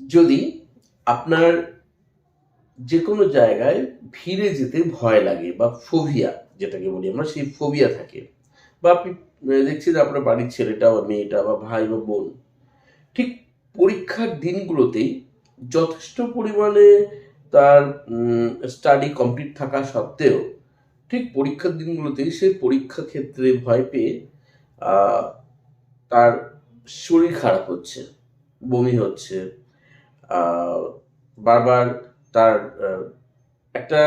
যদি আপনার যে কোনো জায়গায় ভিড়ে যেতে ভয় লাগে বা ফোভিয়া যেটাকে বলি আমরা, সেই ফোবিয়া থাকে। বা আপনি দেখছেন আপনার বাড়ির ছেলেটা বা মেয়েটা বা ভাই বা বোন, ঠিক পরীক্ষার দিনগুলোতেই যথেষ্ট পরিমাণে তার স্টাডি কমপ্লিট থাকা সত্ত্বেও ঠিক পরীক্ষার দিনগুলোতেই সে পরীক্ষা ক্ষেত্রে ভয় পেয়ে তার শরীর খারাপ হচ্ছে, বমি হচ্ছে বারবার তার একটা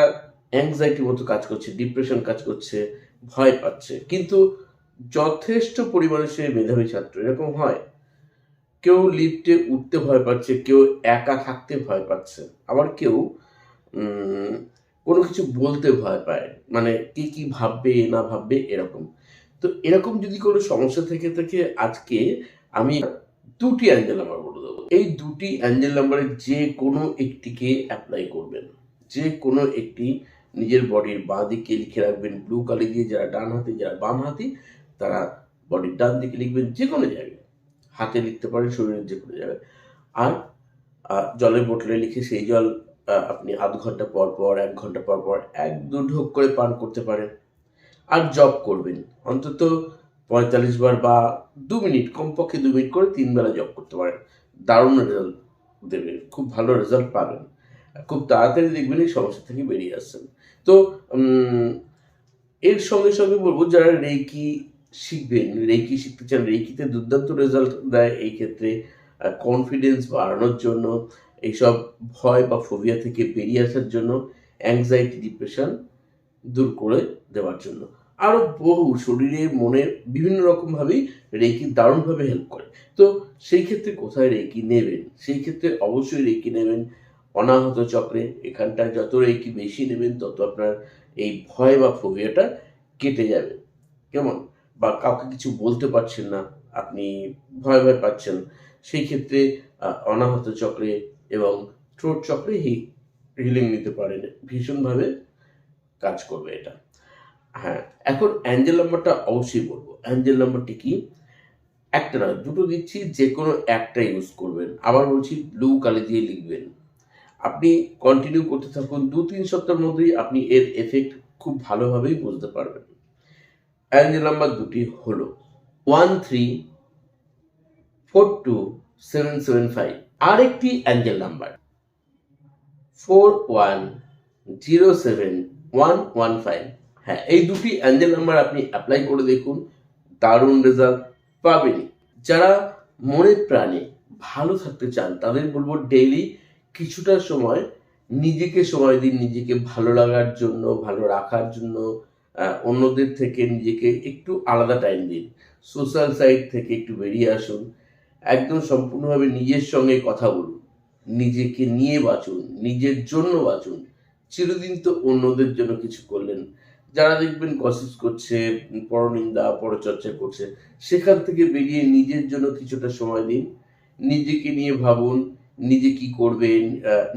অ্যাংজাইটি মতো কাজ করছে ডিপ্রেশন কাজ করছে, ভয় পাচ্ছে। কিন্তু যথেষ্ট পরিমাণে সে মেধাবী ছাত্র, এরকম হয়। কেউ লিফটে উঠতে ভয় পাচ্ছে, কেউ একা থাকতে ভয় পাচ্ছে। আবার কেউ কোনো কিছু বলতে ভয় পায়। মানে কি কি ভাববে না ভাববে, এরকম। তো এরকম যদি কোনো সমস্যা থেকে থাকে, আজকে আমি দুটি অ্যাঞ্জেল নাম্বার বলে দেবো। এই দুটি অ্যাঞ্জেল নাম্বারের যে কোনো একটিকে অ্যাপ্লাই করবেন। যে কোনো একটি নিজের বডির বাঁ দিকে লিখে রাখবেন ব্লু কালি দিয়ে যারা ডান হাতে, যারা বাম হাতি, তারা বডির ডান দিকে লিখবেন যে কোনো জায়গায়। হাতে লিখতে পারেন, শরীরের যে কোনো জায়গায়। আর জলের বোতলে লিখে সেই জল আপনি আধ ঘণ্টা পর পর, এক ঘণ্টা পর পর, এক দু ঢোক করে পান করতে পারেন। আর জব করবেন। অন্তত পঁয়তাল্লিশ বার বা দু মিনিট, কমপক্ষে দু মিনিট করে তিন বেলা জব করতে পারেন। দারুণ রেজাল্ট দেবে, খুব ভালো রেজাল্ট পাবেন। খুব তাড়াতাড়ি দেখবেন এই সমস্যা থেকে বেরিয়ে আসছেন। তো এর সঙ্গে সঙ্গে বলব, যারা রেকি শিখবেন রেকি শিখতে চান রেকিতে দুর্দান্ত রেজাল্ট দেয় এই ক্ষেত্রে কনফিডেন্স বাড়ানোর জন্য, এইসব ভয় বা ফোবিয়া থেকে বেরিয়ে আসার জন্য অ্যাংজাইটি ডিপ্রেশন দূর করে দেওয়ার জন্য। আরও বহু শরীরে, মনে বিভিন্ন রকমভাবেই রেকি দারুণভাবে হেল্প করে। তো সেই ক্ষেত্রে কোথায় রেকি নেবেন? সেই ক্ষেত্রে অবশ্যই রেকি নেবেন অনাহত চক্রে। এখানটায় যত রেকি বেশি নেবেন, তত আপনার এই ভয় বা ফোবিয়াটা কেটে যাবে। কেমন? বা কাউকে কিছু বলতে পারছেন না, আপনি ভয় ভয় পাচ্ছেন, সেই ক্ষেত্রে অনাহত চক্রে এবং থ্রোট চক্রে হিলিং নিতে পারেন। ভীষণভাবে কাজ করবে এটা। হ্যাঁ এখন অ্যাঞ্জেল নাম্বারটা অবশ্যই বলব। অ্যাঞ্জেল নাম্বারটি কি? একটা নয়, দুটো দিচ্ছি যে কোনো একটা ইউজ করবেন। আবার বলছি ব্লু কালি দিয়ে লিখবেন। আপনি কন্টিনিউ করতে থাকুন, দু তিন সপ্তাহের মধ্যেই আপনি এর এফেক্ট খুব ভালোভাবেই বুঝতে পারবেন। অ্যাঞ্জেল নাম্বার দুটি হলো one three four two seven seven five আরেকটি angel number four one zero seven one one five হ্যাঁ এই দুটি অ্যাঞ্জেল নাম্বার আপনি অ্যাপ্লাই করে দেখুন, দারুণ রেজাল্ট পাবেনই। যারা মনে প্রাণে ভালো থাকতে চান, তাদের বলব ডেইলি কিছুটা সময় নিজেকে সময় দিন, নিজেকে ভালো লাগার জন্য, ভালো রাখার জন্য অন্যদের থেকে নিজেকে একটু আলাদা টাইম দিন। সোশ্যাল সাইড থেকে একটু বেরিয়ে আসুন। একদম সম্পূর্ণভাবে নিজের সঙ্গে কথা বলুন। নিজেকে নিয়ে বাঁচুন, নিজের জন্য বাঁচুন। চিরদিন তো অন্যদের জন্য কিছু করলেন যারা দেখবেন কসিস করছে, পরনিন্দা, পরচর্চা করছে, সেখান থেকে বেরিয়ে নিজের জন্য কিছুটা সময় দিন নিজেকে নিয়ে ভাবুন, নিজে কি করবেন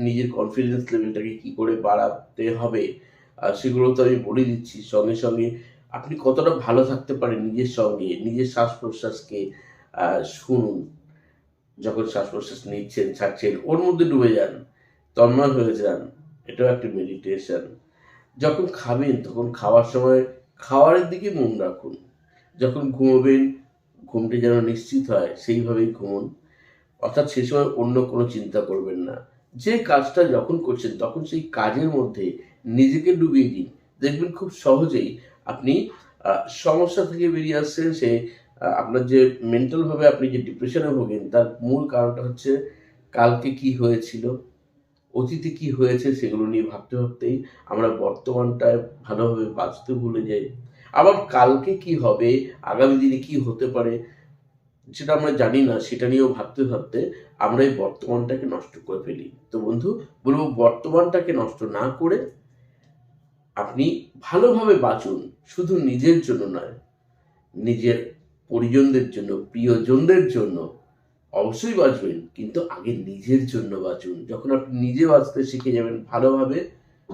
নিজের কনফিডেন্স লেভেলটাকে কি করে বাড়াতে হবে সেগুলো তো আমি বলে দিচ্ছি। সঙ্গে সঙ্গে আপনি কতটা ভালো থাকতে পারেন নিজের সঙ্গে, নিজের শ্বাস প্রশ্বাসকে শুনুন। যখন শ্বাস প্রশ্বাস নিচ্ছেন, ছাড়ছেন, ওর মধ্যে ডুবে যান, তন্ময় হয়ে যান। এটাও একটা মেডিটেশন যখন খাবেন, তখন খাওয়ার সময় খাওয়ারের দিকে মন রাখুন। যখন ঘুমোবেন, ঘুমটি যেন নিশ্চিত হয়, সেইভাবেই ঘুমুন। অর্থাৎ সে সময় অন্য কোনো চিন্তা করবেন না। যে কাজটা যখন করছেন, তখন সেই কাজের মধ্যে নিজেকে ডুবিয়ে দিন। দেখবেন খুব সহজেই আপনি সমস্যা থেকে বেরিয়ে আসছেন, সে আপনার যে মেন্টালভাবে আপনি যে ডিপ্রেশনে ভোগেন, তার মূল কারণটা হচ্ছে কালকে কি হয়েছিল। অতীতে কি হয়েছে সেগুলো নিয়ে ভাবতে ভাবতেই আমরা বর্তমানটায় ভালোভাবে বাঁচতে ভুলে যাই। আবার কালকে কি হবে, আগামী দিনে কি হতে পারে যেটা আমরা জানি না, সেটা নিয়েও ভাবতে ভাবতে আমরা এই বর্তমানটাকে নষ্ট করে ফেলি। তো বন্ধু, বলব বর্তমানটাকে নষ্ট না করে আপনি ভালোভাবে বাঁচুন, শুধু নিজের জন্য নয়, নিজের পরিজনদের জন্য, প্রিয়জনদের জন্য অবশ্যই বাঁচবেন, কিন্তু আগে নিজের জন্য বাঁচুন। যখন আপনি নিজে বাঁচতে শিখে যাবেন ভালোভাবে,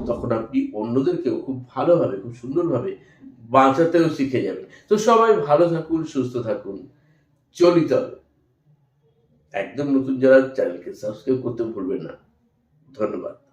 তখন আপনি অন্যদেরকেও খুব ভালোভাবে, খুব সুন্দরভাবে বাঁচাতেও শিখে যাবেন। তো সবাই ভালো থাকুন, সুস্থ থাকুন। চলিত একদম নতুন যারা চ্যানেলকে সাবস্ক্রাইব করতে ভুলবেন না। ধন্যবাদ।